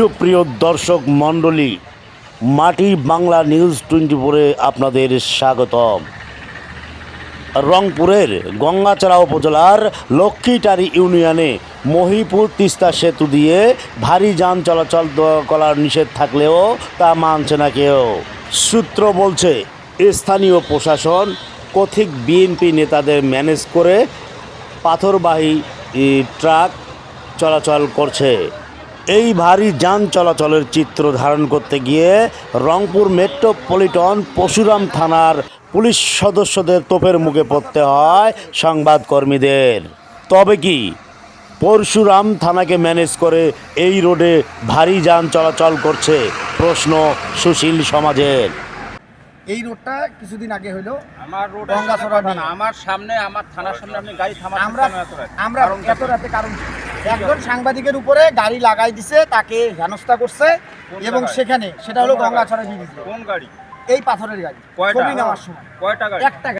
সুপ্রিয় দর্শক মণ্ডলী, মাটি বাংলা নিউজ টোয়েন্টি ফোরে আপনাদের স্বাগতম। রংপুরের গঙ্গাচড়া উপজেলার লক্ষ্মীটারি ইউনিয়নে মহিপুর তিস্তা সেতু দিয়ে ভারী যান চলাচল করার নিষেধ থাকলেও তা মানছে না কেউ। সূত্র বলছে, স্থানীয় প্রশাসন কথিক বিএনপি নেতাদের ম্যানেজ করে পাথরবাহী ট্রাক চলাচল করছে। এই ভারী যান চলাচলের চিত্র ধারণ করতে গিয়ে রংপুর মেট্রোপলিটন পশুরাম থানার পুলিশ সদস্যদের তোপের মুখে পড়তে হয় সংবাদকর্মীদের তবে কি পরশুরাম থানাকে ম্যানেজ করে এই রোডে ভারী যান চলাচল করছে প্রশ্ন সুশীল সমাজের এই রোডটা কিছুদিন আগে হইল আমার রোড নিয়ে। আমার সামনে আমার থানার সামনে আপনি গাড়ি থামাচ্ছেন আমরা? আমরা কারণ এত রাতে কারণ? একজন সাংবাদিকের উপরে গাড়ি লাগাই দিছে তাকে হেনস্থা করছে এবং সেখানে সেটা হলো গঙ্গাছড়া কোন গাড়ি? এই পাথরের গাড়ি কয়টা? নেওয়ার সময়। কয়টা গাড়ি? একটা